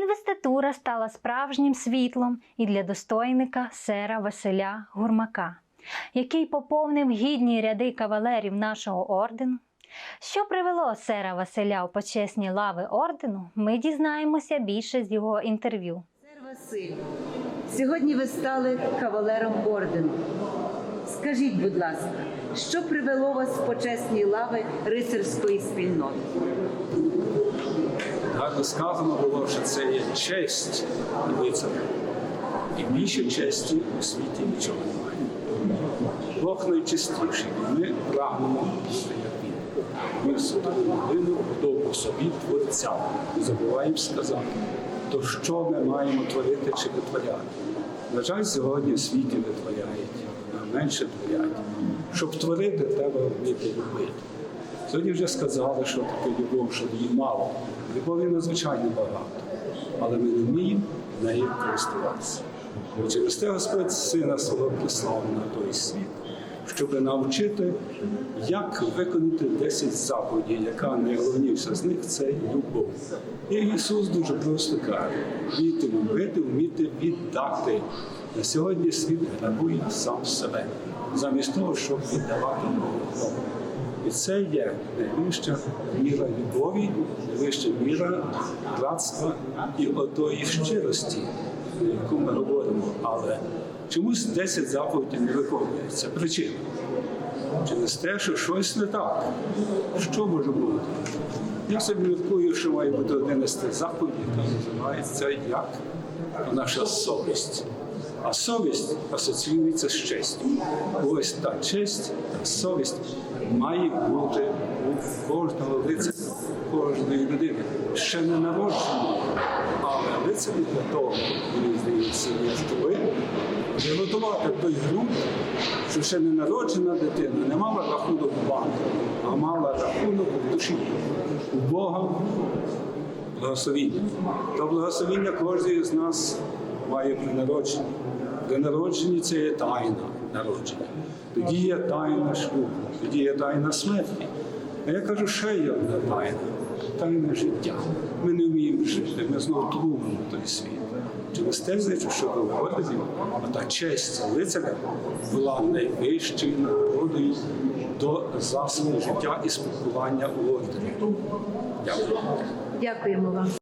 кандидатура стала справжнім світлом і для достойника сера Василя Гурмака, який поповнив гідні ряди кавалерів нашого ордену. Що привело сера Василя у почесні лави ордену, ми дізнаємося більше з його інтерв'ю. Сер Василь, сьогодні ви стали кавалером ордену. Скажіть, будь ласка, що привело вас в почесні лави рицарської спільноти? Сказано було, що це є честь лицаря. І більше честі у світі нічого немає. Бог найчистіший. Ми прагнемо він. Ми сотворили людину подобу собі творця. Не забуваємо сказати, то що ми маємо творити чи витворяти. На жаль, сьогодні в світі витворяють, а менше творять. Щоб творити, треба вміти любити. Сьогодні вже сказали, що таке любов, що її мало. Любові надзвичайно багато, але ми не вміємо нею користуватися. І через те Господь сина свого прислав на той світ, щоб навчити, як виконати 10 заповідей, яка найголовніша з них це любов. І Ісус дуже просто каже: вміти любити, вміти віддати. На сьогодні світ грабує сам себе, замість того, щоб віддавати Богу. І це є найвища міра любові, найвища міра братства і отої щирості, про яку ми говоримо. Але чомусь 10 заповідей не виконується. Причина. Через те, що щось не так. Що може бути? Я собі міркую, що має бути 11 заповідь, яка називається як наша совість. А совість асоціюється з честю. Ось та честь, та совість має бути у кожного лицаря, у кожної людини. Ще не народженого, але лицарі для того, мені здається, є що ви приготувати той ґрунт, що ще не народжена дитина не мала рахунок в банку, а мала рахунок в душі у Бога благословіння. То благословіння кожен з нас має при народженні. При народженні це є тайна народження. Тоді є тайна шлюбу, тоді є тайна смерті. А я кажу, ще є одна тайна тайна життя. Ми не вміємо жити, ми знову тлумимо той світ. Через те, значить, що в ордені, а та честь лицаря була найвищою нагородою до засобу життя і спілкування у ордені. Дякую. Дякуємо вам.